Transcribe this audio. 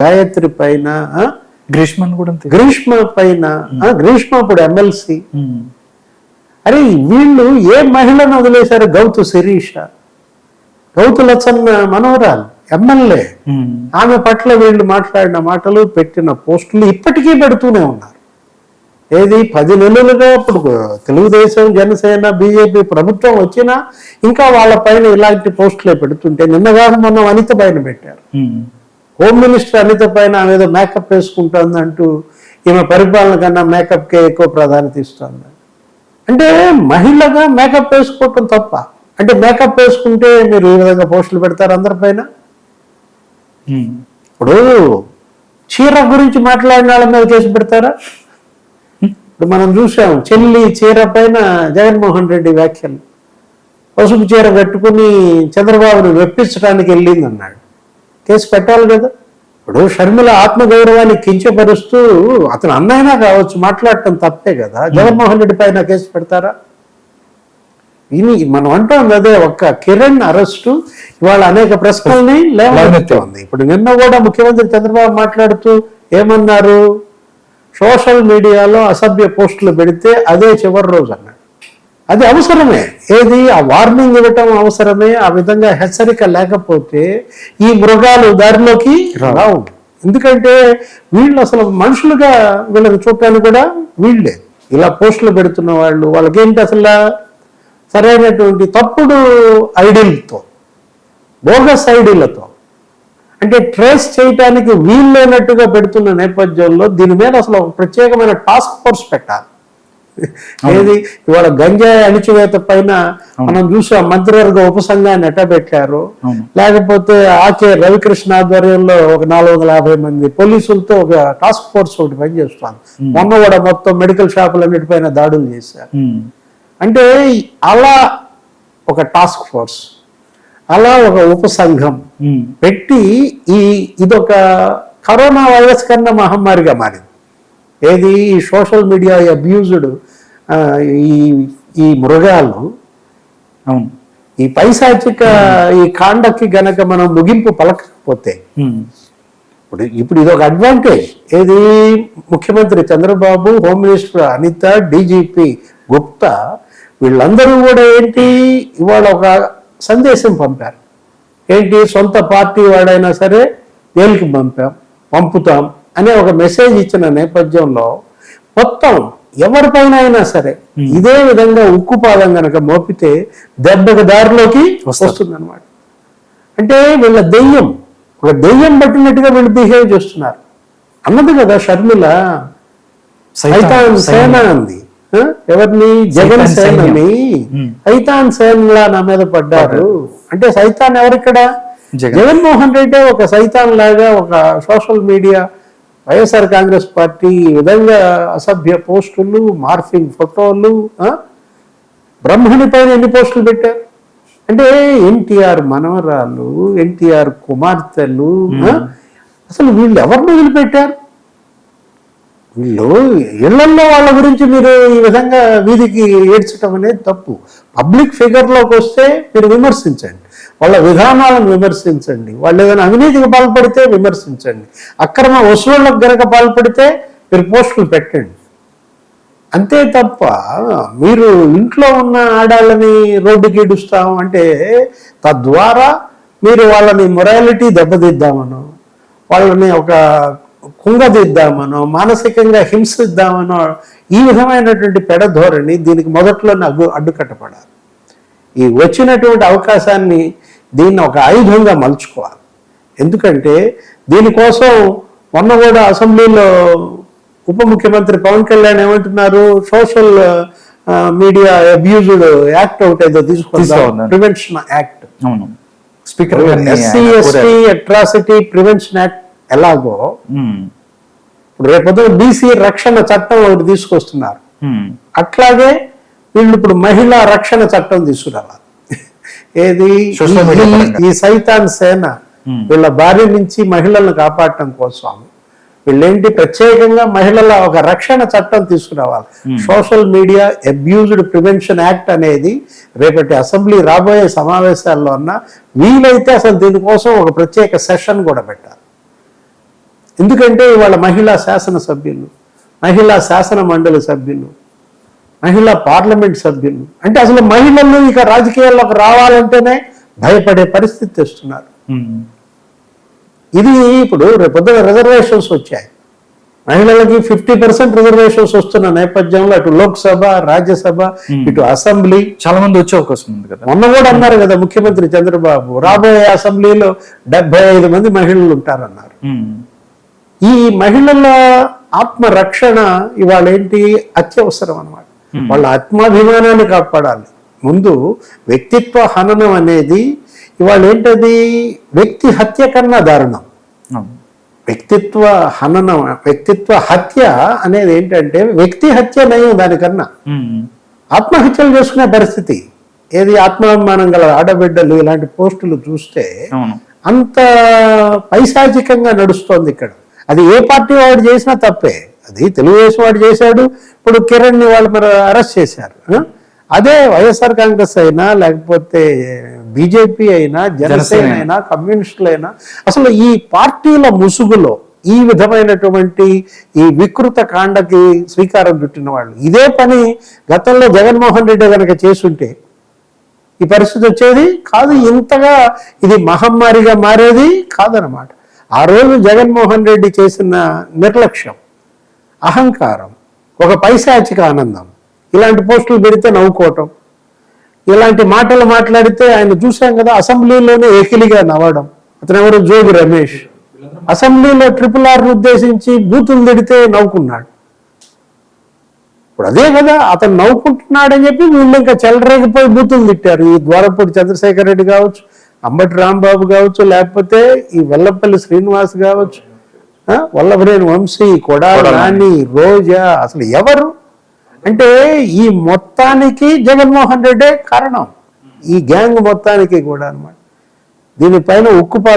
గాయత్రి పైన ఆ, గ్రీష్మన్ కూడా గ్రీష్మ పైన గ్రీష్మ ఇప్పుడు ఎమ్మెల్సీ. అరే వీళ్ళు ఏ మహిళను వదిలేశారు? గౌతు శిరీష. గౌతు లచ్చన్న మనవరాలు ఎమ్మెల్యే. ఆమె పట్ల వీళ్ళు మాట్లాడిన మాటలు పెట్టిన పోస్టులు ఇప్పటికీ పెడుతూనే ఉన్నారు. ఏది? పది నెలలుగా ఇప్పుడు తెలుగుదేశం జనసేన బీజేపీ ప్రభుత్వం వచ్చినా ఇంకా వాళ్ళ పైన ఇలాంటి పోస్టులే పెడుతుంటే నిన్నగా మొన్న అనిత పైన పెట్టారు. హోమ్ మినిస్టర్ అనిత పైన ఆమె ఏదో మేకప్ వేసుకుంటుంది అంటూ ఈమె పరిపాలన కన్నా మేకప్కే ఎక్కువ ప్రాధాన్యత ఇస్తుంది. అంటే మహిళగా మేకప్ వేసుకోవటం తప్ప అంటే మేకప్ వేసుకుంటే మీరు ఈ విధంగా పోస్టులు పెడతారు అందరిపైన. ఇప్పుడు చీర గురించి మాట్లాడిన వాళ్ళ మీద కేసు పెడతారా? ఇప్పుడు మనం చూసాం చెల్లి చీర పైన జగన్మోహన్ రెడ్డి వ్యాఖ్యలు. పసుపు చీర కట్టుకుని చంద్రబాబును వెప్పించడానికి వెళ్ళింది అన్నాడు కేసు పెట్టాలి కదా. ఇప్పుడు షర్మిల ఆత్మగౌరవాన్ని కించపరుస్తూ అతను అన్నైనా కావచ్చు మాట్లాడటం తప్పే కదా. జగన్మోహన్ రెడ్డి పైన కేసు పెడతారా? ఇది మనం అంటాం అదే ఒక్క కిరణ్ అరెస్టు ఇవాళ అనేక ప్రశ్నల్ని లేవనెత్తుంది ఇప్పుడు నిన్న కూడా ముఖ్యమంత్రి చంద్రబాబు మాట్లాడుతూ ఏమన్నారు? సోషల్ మీడియాలో అసభ్య పోస్టులు పెడితే అదే చివరి రోజు అన్నాడు అది అవసరమే. ఏది? ఆ వార్నింగ్ ఇవ్వటం అవసరమే. ఆ విధంగా హెచ్చరిక లేకపోతే ఈ మృగాలు దారిలోకి రావు. ఎందుకంటే వీళ్ళు అసలు మనుషులుగా వీళ్ళని చూడటానికి కూడా వీళ్ళే. ఇలా పోస్టులు పెడుతున్న వాళ్ళు వాళ్ళకేంటి అసలు సరైనటువంటి తప్పుడు ఐడియల్తో బోగస్ ఐడియలతో అంటే ట్రేస్ చేయటానికి వీల్లేనట్టుగా పెడుతున్న నేపథ్యంలో దీని మీద అసలు ఒక ప్రత్యేకమైన టాస్క్ ఫోర్స్ పెట్టాలి. ఏది? ఇవాళ గంజాయి అణిచివేత పైన మనం చూసాం మంత్రివర్గ ఉపసంఘాన్ని ఎట్ట పెట్టారు అవును. లేకపోతే ఆకే రవికృష్ణ ఆధ్వర్యంలో ఒక నాలుగు వందల యాభై మంది పోలీసులతో ఒక టాస్క్ ఫోర్స్ ఒకటి పనిచేస్తాను మొన్న కూడా మొత్తం మెడికల్ షాపులన్నిటిపైన దాడులు చేశారు. అంటే అలా ఒక టాస్క్ ఫోర్స్ అలా ఒక ఉపసంఘం. పెట్టి ఈ ఇదొక కరోనా వైరస్ కన్నా మహమ్మారిగా మారింది. ఏది? ఈ సోషల్ మీడియా అబ్యూజ్డ్ ఈ ఈ మృగాలు అవును. ఈ పైశాచిక ఈ కాండకి గనక మనం ముగింపు పలకకపోతే ఉమ్. ఇప్పుడు ఇప్పుడు ఇది ఒక అడ్వాంటేజ్ ఏది? ముఖ్యమంత్రి Chandrababu home minister Anitha DGP Gupta వీళ్ళందరూ కూడా ఏంటి? ఇవాళ ఒక సందేశం పంపారు. ఏంటి? సొంత పార్టీ వాడైనా సరే జైలుకి పంపాం పంపుతాం అనే ఒక మెసేజ్ ఇచ్చిన నేపథ్యంలో మొత్తం ఎవరిపైన అయినా సరే ఇదే విధంగా ఉక్కుపాదం గనక మోపితే దెబ్బకి దారిలోకి వస్తుంది అనమాట అంటే వీళ్ళ దెయ్యం ఒక దెయ్యం పట్టినట్టుగా వీళ్ళు బిహేవ్ చేస్తున్నారు. అన్నది కదా షర్మిల సైతాన్ సేన అంది? ఎవరిని? జగన్. సేనని. సైతాన్ సేనలా నా మీద పడ్డారు. అంటే సైతాన్ ఎవరిక్కడ? జగన్. జగన్మోహన్ రెడ్డి ఒక సైతాన్ లాగా ఒక social media YSR Congress party ఈ విధంగా అసభ్య పోస్టులు మార్ఫింగ్ ఫోటోలు? బ్రహ్మణి పైన ఎన్ని పోస్టులు పెట్టారు? అంటే ఎన్టీఆర్ మనవరాలు ఎన్టీఆర్ కుమార్తెలు? అసలు వీళ్ళు ఎవరిని వదిలిపెట్టారు? వీళ్ళు ఇళ్ళలో వాళ్ళ గురించి మీరు ఈ విధంగా వీధికి ఏడ్చడం అనేది తప్పు. పబ్లిక్ ఫిగర్లోకి వస్తే మీరు విమర్శించండి. వాళ్ళ విధానాలను విమర్శించండి. వాళ్ళు ఏదైనా అవినీతికి పాల్పడితే విమర్శించండి. అక్రమ వసూళ్ళకు గనక పాల్పడితే మీరు పోస్టులు పెట్టండి. అంతే తప్ప మీరు ఇంట్లో ఉన్న ఆడాళ్ళని రోడ్డుకి ఇడుస్తాం అంటే తద్వారా మీరు వాళ్ళని మొరాలిటీ దెబ్బతిద్దామనో వాళ్ళని ఒక కుంగదిద్దామనో మానసికంగా హింసిద్దామనో ఈ విధమైనటువంటి పెడధోరణి దీనికి మొదట్లోనే అడ్డు అడ్డుకట్టపడాలి ఈ వచ్చినటువంటి అవకాశాన్ని దీన్ని ఒక ఆయుధంగా మలుచుకోవాలి ఎందుకంటే దీనికోసం మొన్న కూడా అసెంబ్లీలో ఉప ముఖ్యమంత్రి పవన్ కళ్యాణ్ ఏమంటున్నారు సోషల్ మీడియా అబ్యూజ్డ్ యాక్ట్ ఒకటి ఏదో తీసుకువద్దాం. ప్రివెన్షన్ యాక్ట్ అవును speaker SC ST. Atrocity prevention act ఎలాగో. ఇప్పుడు రేపొద్దున బీసీ రక్షణ చట్టం ఒకటి తీసుకొస్తున్నారు. అట్లాగే వీళ్ళు ఇప్పుడు మహిళా రక్షణ చట్టం తీసుకురావాలి ఏది? ఈ- సైతాన్ సేన Hmm. వీళ్ళ భార్య నుంచి మహిళలను కాపాడటం కోసం వీళ్ళేంటి? ప్రత్యేకంగా మహిళల ఒక రక్షణ చట్టం తీసుకురావాలి. Social media abused prevention act అనేది రేపటి అసెంబ్లీ రాబోయే సమావేశాల్లో అన్న వీలైతే అసలు దీనికోసం ఒక ప్రత్యేక సెషన్ కూడా పెట్టాలి. ఎందుకంటే ఇవాళ మహిళా శాసనసభ్యులు మహిళా శాసన మండలి సభ్యులు మహిళా పార్లమెంట్ సభ్యులు. అంటే అసలు మహిళలు ఇక రాజకీయాల్లోకి రావాలంటేనే భయపడే పరిస్థితి తెస్తున్నారు. ఇది ఇప్పుడు రేపొద్దున రిజర్వేషన్స్ వచ్చాయి. మహిళలకి ఫిఫ్టీ పర్సెంట్ రిజర్వేషన్స్ వస్తున్న నేపథ్యంలో అటు లోక్సభ రాజ్యసభ ఇటు అసెంబ్లీ. చాలా మంది వచ్చే అవకాశం ఉంది కదా. మొన్న కూడా అన్నారు కదా ముఖ్యమంత్రి చంద్రబాబు రాబోయే అసెంబ్లీలో డెబ్బై ఐదు మంది మహిళలు ఉంటారన్నారు. ఈ మహిళల ఆత్మరక్షణ ఇవాళ ఏంటి? అత్యవసరం అన్నమాట. వాళ్ళ ఆత్మాభిమానాన్ని కాపాడాలి. ముందు వ్యక్తిత్వ హననం అనేది ఇవాళ ఏంటది? వ్యక్తి హత్య కన్నా దారుణం. అవును. వ్యక్తిత్వ హననం వ్యక్తిత్వ హత్య అనేది ఏంటంటే వ్యక్తి హత్య నయం దానికన్నా. ఉమ్. ఆత్మహత్యలు చేసుకునే పరిస్థితి. ఏది ఆత్మాభిమానం గల ఆడబిడ్డలు ఇలాంటి పోస్టులు చూస్తే అంత పైశాచికంగా నడుస్తోంది ఇక్కడ. అది ఏ పార్టీ వాడు చేసినా తప్పే. అది తెలుగుదేశం వాడు చేశాడు ఇప్పుడు కిరణ్ని వాళ్ళు మరి అరెస్ట్ చేశారు? అదే వైఎస్ఆర్ కాంగ్రెస్ అయినా లేకపోతే బీజేపీ అయినా జనసేన జనసేన. అయినా కమ్యూనిస్టులు అయినా అసలు ఈ పార్టీల ముసుగులో ఈ విధమైనటువంటి ఈ వికృత కాండకి శ్రీకారం చుట్టిన వాళ్ళు ఇదే పని గతంలో జగన్మోహన్ రెడ్డి కనుక చేసుంటే ఈ పరిస్థితి వచ్చేది కాదు ఇంతగా ఇది మహమ్మారిగా మారేది కాదనమాట ఆ రోజు జగన్మోహన్ రెడ్డి చేసిన నిర్లక్ష్యం అహంకారం ఒక పైశాచిక ఆనందం. ఇలాంటి పోస్టులు పెడితే నవ్వుకోవటం. ఇలాంటి మాటలు మాట్లాడితే ఆయన చూశాం కదా అసెంబ్లీలోనే ఏకిలిగా నవ్వడం. అతను ఎవరు జోగి రమేష్. అసెంబ్లీలో ట్రిపుల్ ఆర్ను ఉద్దేశించి బూతులు తిడితే నవ్వుకున్నాడు. ఇప్పుడు అదే కదా అతను నవ్వుకుంటున్నాడని చెప్పి వీళ్ళు ఇంకా చెలరేగిపోయి బూతులు తిట్టారు. ఈ ద్వారపూడి చంద్రశేఖర్ రెడ్డి కావచ్చు అంబటి రాంబాబు కావచ్చు లేకపోతే ఈ వెల్లపల్లి శ్రీనివాస్ కావచ్చు వల్లభనేని వంశీ కొడాలి నాని రోజా అసలు ఎవరు? అంటే ఈ మొత్తానికి జగన్మోహన్ రెడ్డే కారణం. ఈ గ్యాంగ్ మొత్తానికి కూడా అన్నమాట. దీనిపైన ఉక్కుపాదం